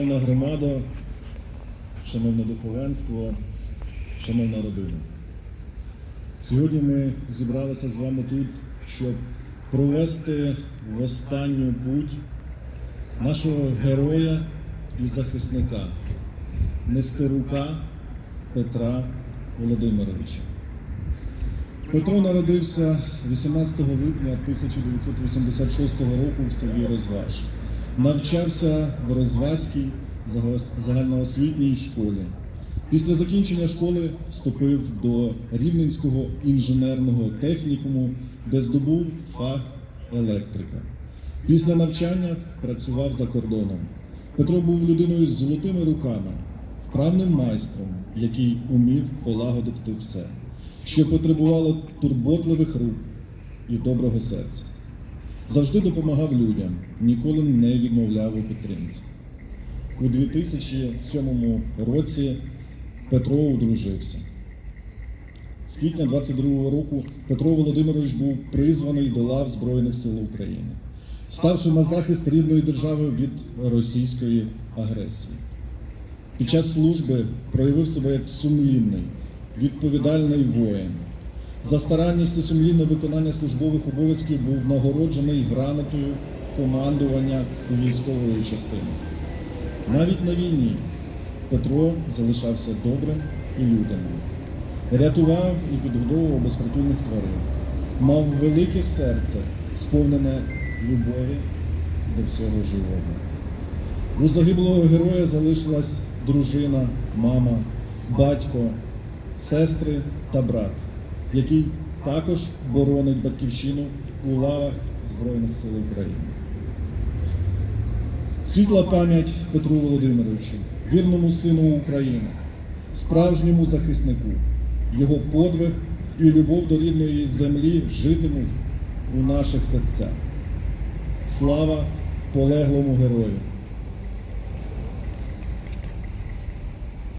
Шановна громада, шановне духовенство, шановна родина. Сьогодні ми зібралися з вами тут, щоб провести в останню путь нашого героя і захисника Нестерука Петра Володимировича. Петро народився 18 липня 1986 року в селі Розваж. Навчався в Розвазькій загальноосвітній школі. Після закінчення школи вступив до Рівненського інженерного технікуму, де здобув фах електрика. Після навчання працював за кордоном. Петро був людиною з золотими руками, вправним майстром, який умів полагодити все, що потребувало турботливих рук і доброго серця. Завжди допомагав людям, ніколи не відмовляв у підтримці. У 2007 році Петро одружився. З квітня 22-го року Петро Володимирович був призваний до лав Збройних сил України, ставши на захист рідної держави від російської агресії. Під час служби проявив себе як сумлінний, відповідальний воїн. За старанність і сумлінне виконання службових обов'язків був нагороджений грамотою командування військової частини. Навіть на війні Петро залишався добрим і людяним. Рятував і підгодовував безпритульних тварин. Мав велике серце, сповнене любові до всього живого. У загиблого героя залишилась дружина, мама, батько, сестри та брат, який також боронить батьківщину у лавах Збройних сил України. Світла пам'ять Петру Володимировичу, вірному сину України, справжньому захиснику, його подвиг і любов до рідної землі житимуть у наших серцях. Слава полеглому герою!